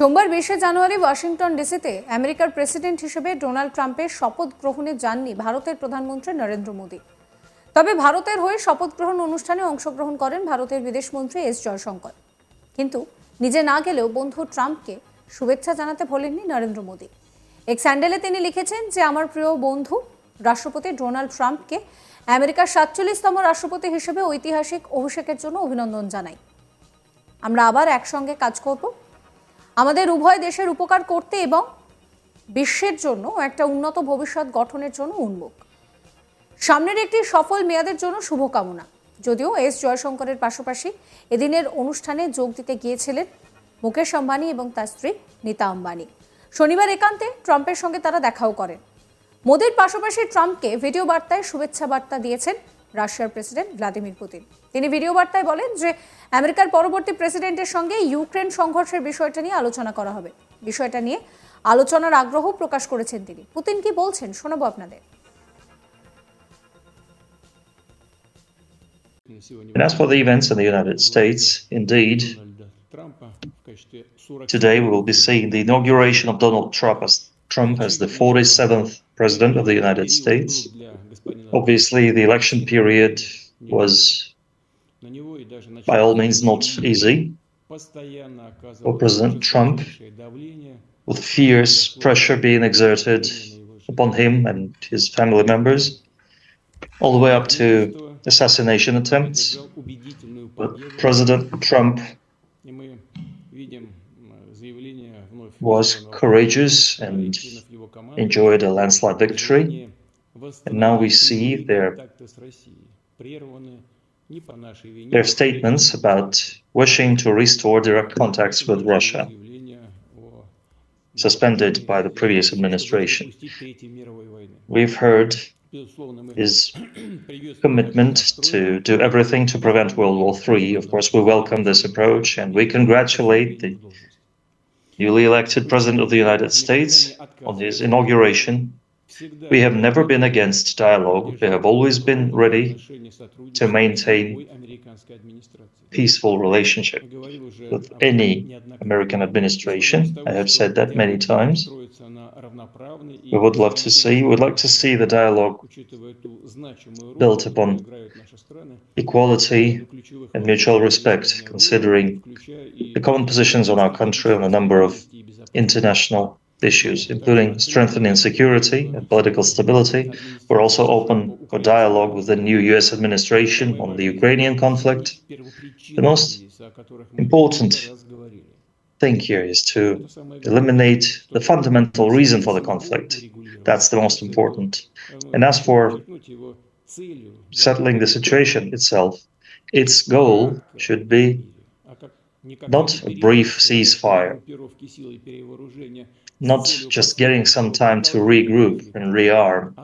সোমবার বিশে জানুয়ারি ওয়াশিংটন ডিসিতে আমেরিকার প্রেসিডেন্ট হিসেবে ডোনাল্ড ট্রাম্পের শপথ গ্রহণে যাননি ভারতের প্রধানমন্ত্রী নরেন্দ্র মোদী। তবে ভারতের হয়ে শপথ গ্রহণ অনুষ্ঠানে অংশগ্রহণ করেন ভারতের বিদেশমন্ত্রী এস জয়শঙ্কর। কিন্তু নিজে না গেলেও বন্ধু ট্রাম্পকে শুভেচ্ছা জানাতে ভোলেননি নরেন্দ্র মোদী। এক স্যান্ডেলে তিনি লিখেছেন যে, আমার প্রিয় বন্ধু, রাষ্ট্রপতি ডোনাল্ড ট্রাম্পকে আমেরিকার সাতচল্লিশতম রাষ্ট্রপতি হিসেবে ঐতিহাসিক অভিষেকের জন্য অভিনন্দন জানাই। আমরা আবার একসঙ্গে কাজ করব। আমাদের উভয় দেশের উপকার করতে এবং বিশ্বের জন্য একটা উন্নত ভবিষ্যৎ গঠনের জন্য উন্মুখ। সামনের একটি সফল মেয়াদের জন্য শুভকামনা। যদিও এস জয়শঙ্করের পাশাপাশি এদিনের অনুষ্ঠানে যোগ দিতে গিয়েছিলেন মুকেশ আম্বানি এবং তার স্ত্রী নীতা আম্বানি। শনিবার একান্তে ট্রাম্পের সঙ্গে তারা দেখাও করেন। মোদির পাশাপাশি ট্রাম্পকে ভিডিও বার্তায় শুভেচ্ছা বার্তা দিয়েছেন রাশিয়ার প্রেসিডেন্ট ভ্লাদিমির পুতিন। তিনি ভিডিও বার্তায় বলেন যে আমেরিকার পরবর্তী প্রেসিডেন্টের সঙ্গে ইউক্রেন সংঘর্ষের বিষয়টা নিয়ে আলোচনা করা হবে। বিষয়টা নিয়ে আলোচনার আগ্রহ প্রকাশ করেছেন তিনি। পুতিন কি বলছেন শোনাবো আপনাদের। As for the events in the United States, indeed, today we will be seeing the inauguration of Donald Trump as, Trump as the 47th President of the United States. Obviously, the election period was by all means not easy for President Trump, with fierce pressure being exerted upon him and his family members, all the way up to assassination attempts. But President Trump was courageous and enjoyed a landslide victory. And now we see their, their statements about wishing to restore direct contacts with Russia, suspended by the previous administration. We've heard his commitment to do everything to prevent World War III. Of course, we welcome this approach and we congratulate the newly elected President of the United States on his inauguration. We have never been against dialogue. We have always been ready to maintain peaceful relationship with any American administration. I have said that many times. We would love to see, we'd like to see the dialogue built upon equality and mutual respect, considering the common positions on our country on a number of international issues, including strengthening security and political stability. We're also open for dialogue with the new US administration on the Ukrainian conflict. The most Important thing here is to eliminate the fundamental reason for the conflict. That's the most important. And as for settling the situation itself, its goal should be not a brief ceasefire, not just getting some time to regroup and rearm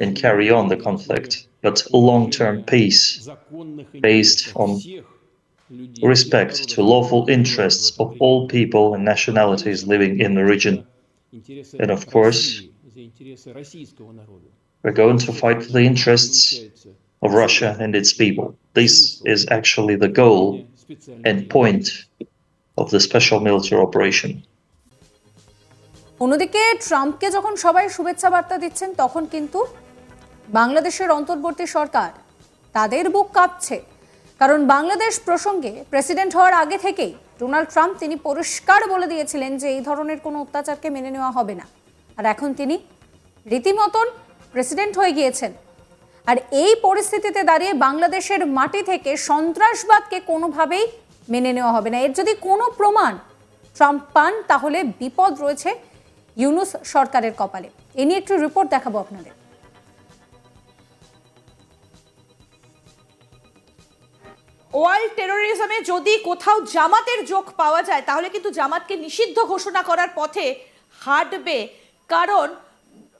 and carry on the conflict, but long term peace based on respect to lawful interests of all people and nationalities living in the region. And of course, We're going to fight for the interests of Russia and its people. This is actually the goal and point of the special military operation. অন্যদিকে ট্রাম্পকে যখন সবাই শুভেচ্ছা বার্তা দিচ্ছেন, তখন কিন্তু বাংলাদেশের অন্তর্বর্তী সরকার তাদের বুক কাঁপছে। কারণ বাংলাদেশ প্রসঙ্গে প্রেসিডেন্ট হওয়ার আগে থেকেই ডোনাল্ড ট্রাম্প তিনি পরিষ্কার বলে দিয়েছিলেন যে এই ধরনের কোনো অত্যাচারকে মেনে নেওয়া হবে না। আর এখন তিনি রীতিমতন প্রেসিডেন্ট হয়ে গিয়েছেন। আর এই পরিস্থিতিতে দাঁড়িয়ে বাংলাদেশের মাটি থেকে সন্ত্রাসবাদকে কোনোভাবেই মেনে নেওয়া হবে না। এর যদি কোনো প্রমাণ ট্রাম্প পান, তাহলে বিপদ রয়েছে ইউনুস সরকারের কপালে। এ নিয়ে একটু রিপোর্ট দেখাবো আপনাদের। ওয়ার্ল্ড টেরোরিজমে যদি কোথাও জামাতের যোগ পাওয়া যায়, তাহলে কিন্তু জামাতকে নিষিদ্ধ ঘোষণা করার পথে হাঁটবে। কারণ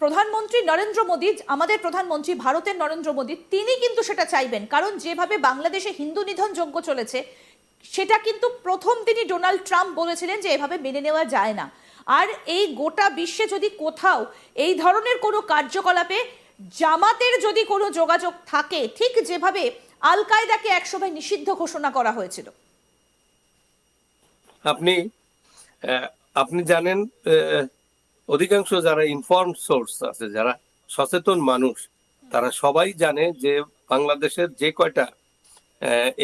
প্রধানমন্ত্রী নরেন্দ্র মোদী, আমাদের প্রধানমন্ত্রী ভারতের নরেন্দ্র মোদী, তিনি কিন্তু সেটা চাইবেন। কারণ যেভাবে বাংলাদেশে হিন্দু নিধন যজ্ঞ চলেছে, সেটা কিন্তু প্রথম তিনি ডোনাল্ড ট্রাম্প বলেছিলেন যে এভাবে মেনে নেওয়া যায় না। আর এই গোটা বিশ্বে যদি কোথাও এই ধরনের কোনো কার্যকলাপে জামাতের যদি কোনো যোগাযোগ থাকে, ঠিক যেভাবে আল কায়দাকে একসময় নিষিদ্ধ ঘোষণা করা হয়েছিল। আপনি আপনি জানেন অধিকাংশ যারা ইনফর্ম সোর্স আছে, যারা সচেতন মানুষ, তারা সবাই জানে যে বাংলাদেশের যে কয়টা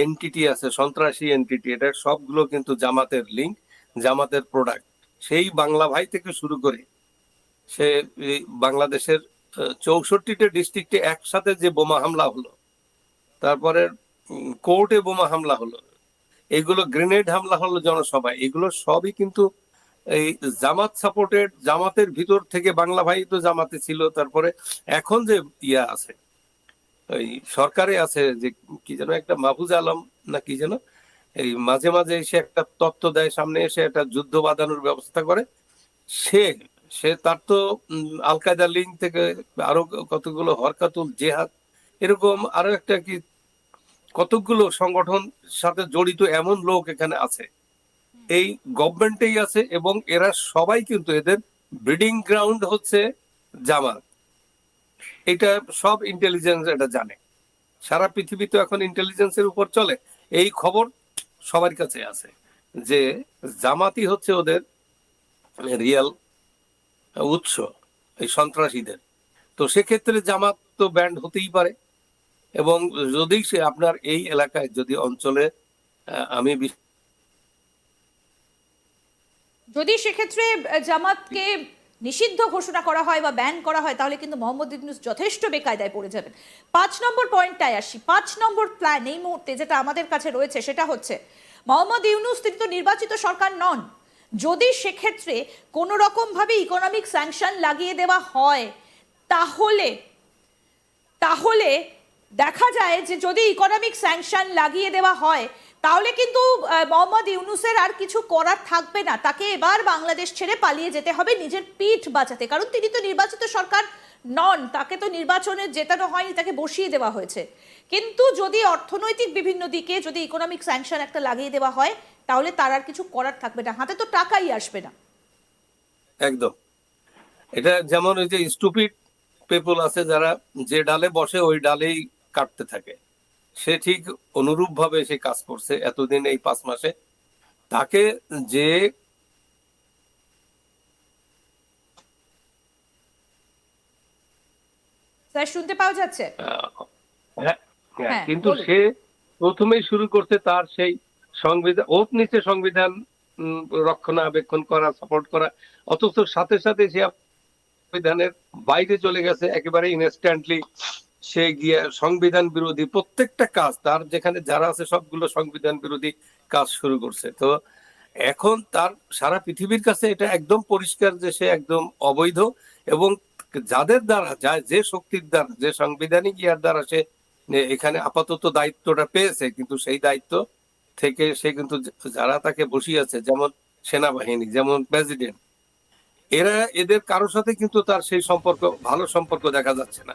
এনটিটি আছে, সন্ত্রাসী এনটিটি এটা সবগুলো কিন্তু জামাতের লিঙ্ক জামাতের প্রোডাক্ট সেই বাংলা ভাই থেকে শুরু করে সে বাংলাদেশের চৌষট্টিটা ডিস্ট্রিক্টে একসাথে যে বোমা হামলা হলো, তারপরে কোর্টে বোমা হামলা হলো, এগুলো গ্রেনেড হামলা হলো জনসভায়, এগুলো সবই কিন্তু এই জামাত সাপোর্টেড জামাতের ভিতর থেকে বাংলা ভাই তো জামাতে ছিল, তারপরে এখন যে ইয়া আছে ওই সরকারে আছে যে কি যেন একটা মাহফুজ আলম না কি যেন এই মাঝে মাঝে এসে একটা তত্ত্ব দেয় সামনে এসে একটা যুদ্ধ বাঁধানোর ব্যবস্থা করে। সে সে তার তো উম, আল কায়দা লিঙ্ক থেকে আরও কতগুলো হরকাতুল জেহাদ এরকম আরও একটা কি কতগুলো সংগঠন সাথে জড়িত এমন লোক এখানে আছে। এই গভর্নমেন্টেই আছে এবং এরা সবাই কিন্তু এদের ব্রিডিং গ্রাউন্ড হচ্ছে জামাত। এটা সব ইন্টেলিজেন্স এটা জানে। সারা পৃথিবী তো এখন ইন্টেলিজেন্সের উপর চলে। এই খবর সবার কাছে আছে যে জামাতি হচ্ছে ওদের রিয়েল উৎস, এই সন্ত্রাসীদের। তো সেক্ষেত্রে জামাত তো ব্যান্ড হতেই পারে এবং যদি সে আপনার এই এলাকায় যদি অঞ্চলে আমি যদি সেক্ষেত্রে জামাতকে নিষিদ্ধ ঘোষণা করা হয় বা ব্যান করা হয়, তাহলে কিন্তু মোহাম্মদ ইউনুস যথেষ্ট বেকায়দায় পড়ে যাবেন। পাঁচ নম্বর পয়েন্টটায় আসি। পাঁচ নম্বর প্ল্যান এই মুহূর্তে যেটা আমাদের কাছে রয়েছে, সেটা হচ্ছে, মোহাম্মদ ইউনুস তিনি তো নির্বাচিত সরকার নন। যদি সেক্ষেত্রে কোনো রকমভাবে ইকোনমিক স্যাংশন লাগিয়ে দেওয়া হয়, তাহলে তাহলে দেখা যায় যে যদি ইকোনমিক স্যাংশন লাগিয়ে দেওয়া হয়, তাহলে কিন্তু মোহাম্মদ ইউনুসের আর কিছু করার থাকবে না। তাকে এবার বাংলাদেশ ছেড়ে পালিয়ে যেতে হবে, নিজের পিঠ বাঁচাতে। কারণ তিনি তো নির্বাচিত সরকার নন, তাকে তো নির্বাচনে জেতানো হয়নি, তাকে বসিয়ে দেওয়া হয়েছে। কিন্তু যদি অর্থনৈতিক বিভিন্ন দিকে যদি ইকোনমিক স্যাংশন একটা লাগিয়ে দেওয়া হয়, তাহলে তার আর কিছু করার থাকবে না। হাতে তো টাকাই আসবে না। একদম। এটা যেমন ওই যে স্টুপিড পিপল আছে যারা, যে ডালে বসে, ওই ডালেই কাটতে থাকে। সে ঠিক অনুরূপ ভাবে সে কাজ করছে এতদিন এই পাঁচ মাসে। তাকে যে স্যার শুনতে পাওয়া যাচ্ছে? হ্যাঁ, হ্যাঁ, হ্যাঁ, কিন্তু সে প্রথমেই শুরু করতে তার সেই সংবিধান ওত নিচে সংবিধান রক্ষণাবেক্ষণ করা সাপোর্ট করা। অথচ সাথে সাথে সে সংবিধানের বাইরে চলে গেছে একেবারে ইনস্ট্যান্টলি সে গিয়ে সংবিধান বিরোধী প্রত্যেকটা কাজ, তার যেখানে যারা আছে সবগুলো সংবিধান বিরোধী কাজ শুরু করছে। তো এখন তার সারা পৃথিবীর কাছে এটা একদম পরিষ্কার যে সে একদম অবৈধ এবং যাদের দ্বারা, যা যে শক্তির দ্বারা, যে সাংবিধানিক ইয়ার দ্বারা সে এখানে আপাতত দায়িত্বটা পেয়েছে, কিন্তু সেই দায়িত্ব থেকে সে কিন্তু যারা তাকে বসিয়েছে, যেমন সেনাবাহিনী, যেমন প্রেসিডেন্ট, এরা এদের কারোর সাথে কিন্তু তার সেই সম্পর্ক, ভালো সম্পর্ক দেখা যাচ্ছে না।